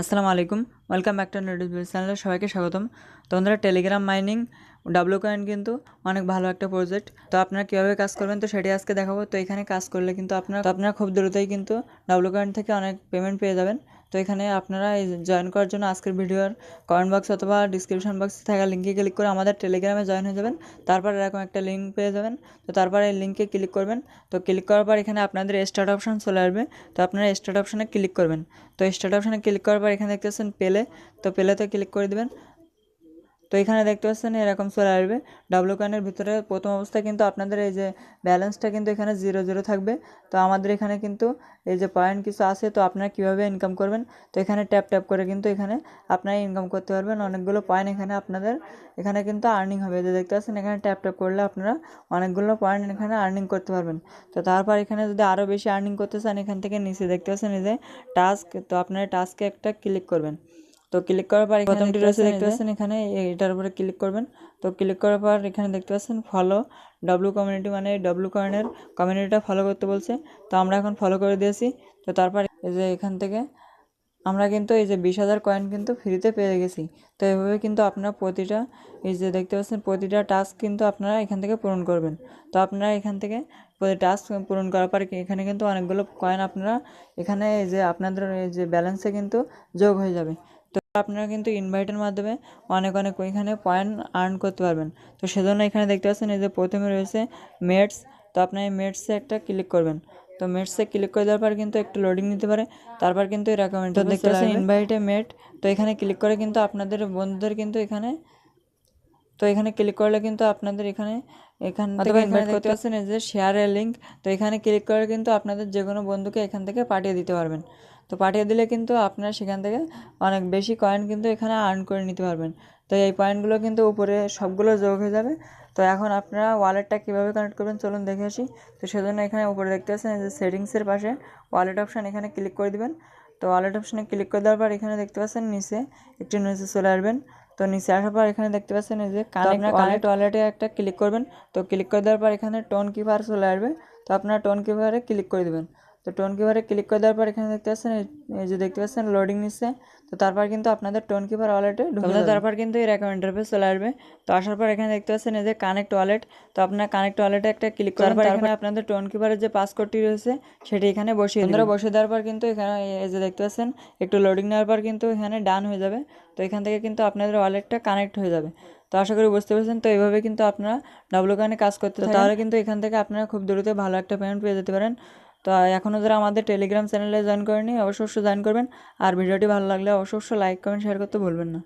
আসসালামু আলাইকুম। Welcome back to news চ্যানেলে সবাইকে স্বাগতম। তো বন্ধুরা টেলিগ্রাম মাইনিং ডাব্লু কয়েন কিন্তু অনেক ভালো একটা প্রজেক্ট তো আপনারা কীভাবে কাজ করবেন তো সেটি আজকে দেখাবো। তো এখানে কাজ করলে কিন্তু আপনারা আপনারা খুব দ্রুতই কিন্তু ডাব্লু কয়েন থেকে অনেক পেমেন্ট পেয়ে যাবেন। তো এখানে আপনারা এই জয়েন করার জন্য আজকের ভিডিওর কমেন্ট বক্স অথবা ডিসক্রিপশন বক্সে থাকা লিঙ্কে ক্লিক করে আমাদের টেলিগ্রামে জয়েন হয়ে যাবেন। তারপর এরকম একটা লিঙ্ক পেয়ে যাবেন। তো তারপর এই লিঙ্কে ক্লিক করবেন। তো ক্লিক করার পর এখানে আপনাদের স্টার্ট অপশান চলে আসবে। তো আপনারা স্টার্ট অপশানে ক্লিক করবেন। তো স্টার্ট অপশানে ক্লিক করার পর এখানে দেখতে পাচ্ছেন পেলে তো পেলেতে ক্লিক করে দিবেন। তো এখানে দেখতে পাচ্ছেন এরকম চলে আসবে। ডাব্লু কয়েনের ভিতরে প্রথম অবস্থায় কিন্তু আপনাদের এই যে ব্যালেন্সটা কিন্তু এখানে জিরো জিরো থাকবে। তো আমাদের এখানে কিন্তু এই যে পয়েন্ট কিছু আছে, তো আপনারা কীভাবে ইনকাম করবেন? তো এখানে ট্যাপ ট্যাপ করে কিন্তু এখানে আপনারা ইনকাম করতে পারবেন। অনেকগুলো পয়েন্ট এখানে আপনাদের, এখানে কিন্তু আর্নিং হবে। যে দেখতে পাচ্ছেন, এখানে ট্যাপ ট্যাপ করলে আপনারা অনেকগুলো পয়েন্ট এখানে আর্নিং করতে পারবেন। তো তারপর এখানে যদি আরও বেশি আর্নিং করতে চান, এখান থেকে নিচে দেখতে পাচ্ছেন এই যে টাস্ক তো আপনারা টাস্কে একটা ক্লিক করবেন। তো ক্লিক করার পর প্রথমটি রয়েছে দেখতে পাচ্ছেন এখানে এটার উপরে ক্লিক করবেন। তো ক্লিক করার পর এখানে দেখতে পাচ্ছেন ফলো ডাব্লু কমিউনিটি মানে ডাব্লু কয়েনের কমিউনিটিটা ফলো করতে বলছে। তো আমরা এখন ফলো করে দিয়েছি। তো তারপর এই যে এখান থেকে আমরা কিন্তু এই যে বিশ হাজার কয়েন কিন্তু ফ্রিতে পেয়ে গেছি। তো এভাবে কিন্তু আপনারা প্রতিটা এই যে দেখতে পাচ্ছেন প্রতিটা টাস্ক কিন্তু আপনারা এখান থেকে পূরণ করবেন। তো আপনারা এখান থেকে প্রতি টাস্ক পূরণ করার পর এখানে কিন্তু অনেকগুলো কয়েন আপনারা এখানে এই যে আপনাদের এই যে ব্যালেন্সে কিন্তু যোগ হয়ে যাবে। তো আপনারা কিন্তু ইনভাইটের মাধ্যমে অনেক অনেক ওইখানে পয়েন্ট আর্ন করতে পারবেন। তো সেজন্য এখানে দেখতে পাচ্ছেন এই যে প্রথমে রয়েছে মেটস তো আপনার এই মেটসে একটা ক্লিক করবেন। তো মেটসে ক্লিক করে দেওয়ার পর কিন্তু একটু লোডিং নিতে পারে। তারপর কিন্তু এরকম তো দেখতে পাচ্ছেন ইনভাইটে মেট তো এখানে ক্লিক করে কিন্তু আপনাদের বন্ধুদের কিন্তু এখানে তো এখানে ক্লিক করলে কিন্তু আপনাদের এখানে এখান থেকে ইনভাইট করতে পারছেন এই যে শেয়ারের লিঙ্ক তো এখানে ক্লিক করে কিন্তু আপনাদের যে কোনো বন্ধুকে এখান থেকে পাঠিয়ে দিতে পারবেন। তো পাঠিয়ে দিলে কিন্তু আপনারা সেখান থেকে অনেক বেশি কয়েন কিন্তু এখানে আর্ন করে নিতে পারবেন। তো এই পয়েন্টগুলো কিন্তু উপরে সবগুলো যোগ হয়ে যাবে। তো এখন আপনারা ওয়ালেটটা কীভাবে কানেক্ট করবেন চলুন দেখে আসি। তো সেজন্য এখানে উপরে দেখতে পাচ্ছেন যে সেটিংসের পাশে ওয়ালেট অপশান এখানে ক্লিক করে দিবেন। তো ওয়ালেট অপশানে ক্লিক করে দেওয়ার পর এখানে দেখতে পাচ্ছেন নিচে একটু নিচে চলে আসবেন। তো নিচে আসার পর এখানে দেখতে পাচ্ছেন এই যে কানেক্ট কানেক্ট ওয়ালেটে একটা ক্লিক করবেন। তো ক্লিক করে দেওয়ার পর এখানে টোন কিপার চলে আসবে। তো আপনারা টোন কিপারে ক্লিক করে দেবেন। তো টোন কিপারে ক্লিক করে দেওয়ার পর এখানে দেখতে পাচ্ছেন এই যে দেখতে পাচ্ছেন লোডিং নিচ্ছে। তো তারপর কিন্তু আপনাদের টোন কিপার ওয়ালেটে ঢুকে তারপর কিন্তু এই অ্যাকাউন্ট ইন্টারফেস চলে আসবে। তো আসার পর এখানে দেখতে পাচ্ছেন এই যে কানেক্ট ওয়ালেট তো আপনার কানেক্ট ওয়ালেটে একটা ক্লিক করার পর এখানে আপনাদের টোন কিপারের যে পাসকোডটি রয়েছে সেটি এখানে বসিয়ে আপনারা বসিয়ে দেওয়ার পর কিন্তু এখানে এই যে দেখতে পাচ্ছেন একটু লোডিং নেওয়ার পর কিন্তু এখানে ডান হয়ে যাবে। তো এখান থেকে কিন্তু আপনাদের ওয়ালেটটা কানেক্ট হয়ে যাবে। তো আশা করি বুঝতে পেরেছেন। তো এইভাবে কিন্তু আপনারা ডাব্লু কানে কাজ করতে তাহলে কিন্তু এখান থেকে আপনারা খুব দ্রুত ভালো একটা পেমেন্ট পেয়ে যেতে পারেন। তো এখনও যারা আমাদের টেলিগ্রাম চ্যানেলে জয়েন করেনি অবশ্য জয়েন করবেন। আর ভিডিওটি ভালো লাগলে অবশ্য লাইক কমেন্ট শেয়ার করতে ভুলবেন না।